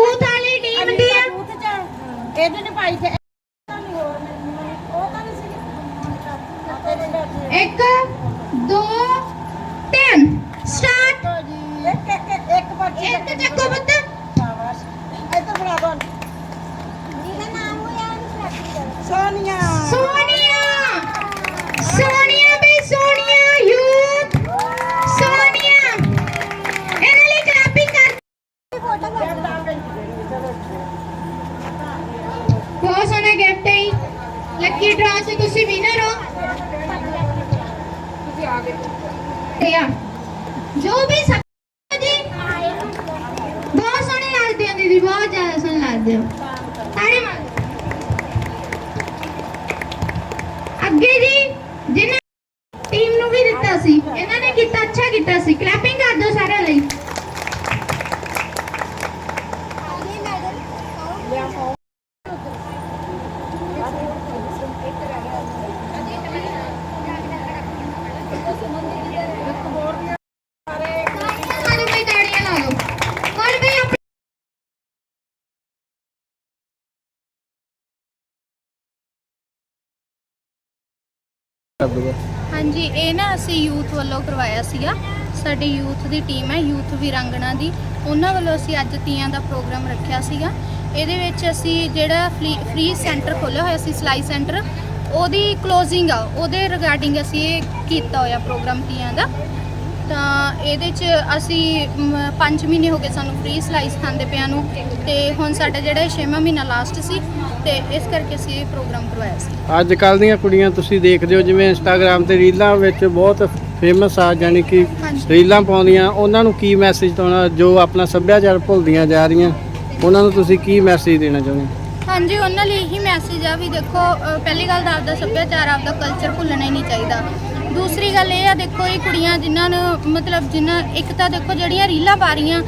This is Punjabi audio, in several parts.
ਯੂਥ ਵਾਲੀ ਟੀਮ ਦੀ ਆ। ਚ ਇਹਦੇ ਨੇ ਪਾਈ ਤੇ ਇੱਕ ਦੋ ਤਿੰਨ। ਸਟਾਰਟ। ਇੱਕ ਇੱਕ ਇੱਕ- ਇੱਕ ਚੱਕੋ ਪੁੱਤ। ਸ਼ਾਬਾਸ਼। ਇੱਧਰ ਬਣਾ ਦੋ ਜਿਹਦਾ ਨਾਮ ਹੋਇਆ ਸੋਨੀਆ। ਬਹੁਤ ਸੋਹਣਾ ਗਿਫਟ ਹੈ ਲੱਕੀ ਡਰਾ 'ਚ ਤੁਸੀਂ ਵਿਨਰ ਹੋ। ਤੁਸੀਂ ਆ ਗਏ ਜੋ ਵੀ ਸਕ ਜੀ। ਬਹੁਤ ਸੋਹਣੇ ਲੱਗਦੇ ਹੋ ਦੀਦੀ, ਬਹੁਤ ਜ਼ਿਆਦਾ ਸੋਹਣੇ ਲੱਗਦੇ ਹੋ ਤਾੜੀ ਮਾਰ ਅੱਗੇ ਜੀ ਜਿਨ੍ਹਾਂ ਟੀਮ ਨੂੰ ਵੀ ਦਿੱਤਾ ਸੀ। ਇਹਨਾਂ ਨੇ ਕੀਤਾ, ਅੱਛਾ ਕੀਤਾ ਸੀ। ਕਲੈਪਿੰਗ ਕਰ ਦਿਓ ਸਾਰਿਆਂ ਲਈ ਸਾਰੇ ਕੋਈ ਤਾੜੀਆਂ ਲਾ ਲਓ ਹੋਰ ਵੀ ਆਪਣੇ ਹਾਂਜੀ, ਇਹ ਨਾ ਅਸੀਂ ਯੂਥ ਵੱਲੋਂ ਕਰਵਾਇਆ ਸੀਗਾ। ਸਾਡੀ ਯੂਥ ਦੀ ਟੀਮ ਹੈ, ਯੂਥ ਵੀਰਾਂਗਣਾ ਦੀ। ਉਹਨਾਂ ਵੱਲੋਂ ਅਸੀਂ ਅੱਜ ਤੀਆਂ ਦਾ ਪ੍ਰੋਗਰਾਮ ਰੱਖਿਆ ਸੀਗਾ। ਇਹਦੇ ਵਿੱਚ ਅਸੀਂ ਜਿਹੜਾ ਫ੍ਰੀ ਸੈਂਟਰ ਖੋਲ੍ਹਿਆ ਹੋਇਆ ਸੀ, ਸਿਲਾਈ ਸੈਂਟਰ, ਉਹਦੀ ਕਲੋਜ਼ਿੰਗ ਆ। ਉਹਦੇ ਰਿਗਾਰਡਿੰਗ ਅਸੀਂ ਇਹ ਕੀਤਾ ਹੋਇਆ ਪ੍ਰੋਗਰਾਮ ਤੀਆਂ ਦਾ। ਤਾਂ ਇਹਦੇ 'ਚ ਅਸੀਂ 5 ਮਹੀਨੇ ਹੋ ਗਏ ਸਾਨੂੰ ਫ੍ਰੀ ਸਿਲਾਈ ਸਿਖਾਉਂਦੇ ਪਿਆਂ ਨੂੰ। ਤੇ ਹੁਣ ਸਾਡਾ ਜਿਹੜਾ 6ਵਾਂ ਮਹੀਨਾ ਲਾਸਟ ਸੀ ਤੇ ਇਸ ਕਰਕੇ ਅਸੀਂ ਇਹ ਪ੍ਰੋਗਰਾਮ ਕਰਵਾਇਆ ਸੀ। ਅੱਜ ਕੱਲ ਦੀਆਂ ਕੁੜੀਆਂ ਤੁਸੀਂ ਦੇਖਦੇ ਹੋ ਜਿਵੇਂ ਇੰਸਟਾਗ੍ਰam ਤੇ ਰੀਲਾਂ ਵਿੱਚ ਬਹੁਤ ਫੇਮਸ ਆ ਯਾਨੀ ਕਿ ਰੀਲਾਂ ਪਾਉਂਦੀਆਂ। ਉਹਨਾਂ ਨੂੰ ਕੀ ਮੈਸੇਜ ਦੇਣਾ? ਜੋ ਆਪਣਾ ਸੱਭਿਆਚਾਰ ਭੁੱਲਦੀਆਂ ਜਾ ਰਹੀਆਂ ਉਹਨਾਂ ਨੂੰ ਤੁਸੀਂ ਕੀ ਮੈਸੇਜ ਦੇਣਾ ਚਾਹੁੰਦੇ ਹਾਂਜੀ ਉਹਨਾਂ ਲਈ ਇਹੀ ਮੈਸੇਜ ਆ ਵੀ ਦੇਖੋ ਪਹਿਲੀ ਗੱਲ ਤਾਂ ਆਪਦਾ ਸੱਭਿਆਚਾਰ ਆਪਦਾ ਕਲਚਰ ਭੁੱਲਣਾ ਹੀ ਨਹੀਂ ਚਾਹੀਦਾ। ਦੂਸਰੀ ਗੱਲ ਇਹ ਆ ਦੇਖੋ ਇਹ ਕੁੜੀਆਂ ਜਿਨ੍ਹਾਂ ਨੂੰ ਮਤਲਬ ਜਿਨ੍ਹਾਂ ਇੱਕ ਤਾਂ ਦੇਖੋ ਜਿਹੜੀਆਂ ਰੀਲਾਂ ਪਾ ਰਹੀਆਂ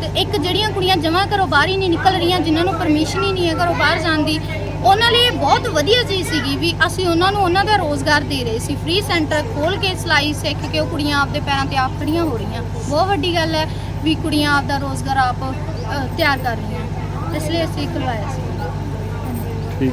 ਤੇ ਇੱਕ ਜਿਹੜੀਆਂ ਕੁੜੀਆਂ ਜਮਾਂ ਘਰੋਂ ਬਾਹਰ ਹੀ ਨਹੀਂ ਨਿਕਲ ਰਹੀਆਂ ਜਿਨ੍ਹਾਂ ਨੂੰ ਪਰਮਿਸ਼ਨ ਹੀ ਨਹੀਂ ਹੈ ਘਰੋਂ ਬਾਹਰ ਜਾਣ ਦੀ ਉਹਨਾਂ ਲਈ ਇਹ ਬਹੁਤ ਵਧੀਆ ਚੀਜ਼ ਸੀਗੀ ਵੀ ਅਸੀਂ ਉਹਨਾਂ ਨੂੰ ਉਹਨਾਂ ਦਾ ਰੋਜ਼ਗਾਰ ਦੇ ਰਹੇ ਸੀ। ਫ੍ਰੀ ਸੈਂਟਰ ਖੋਲ ਕੇ ਸਿਲਾਈ ਸਿੱਖ ਕੇ ਉਹ ਕੁੜੀਆਂ ਆਪਦੇ ਪੈਰਾਂ ਤੇ ਆਪ ਖੜੀਆਂ ਹੋ ਰਹੀਆਂ। ਬਹੁਤ ਵੱਡੀ ਗੱਲ ਹੈ ਵੀ ਕੁੜੀਆਂ ਆਪਦਾ ਰੋਜ਼ਗਾਰ ਆਪ ਅ, ਤਿਆਰ ਕਰ ਰਹੀਆਂ। ਇਸ ਲਈ ਅਸੀਂ ਖੁਲਵਾਇਆ ਸੀ। ਠੀਕ।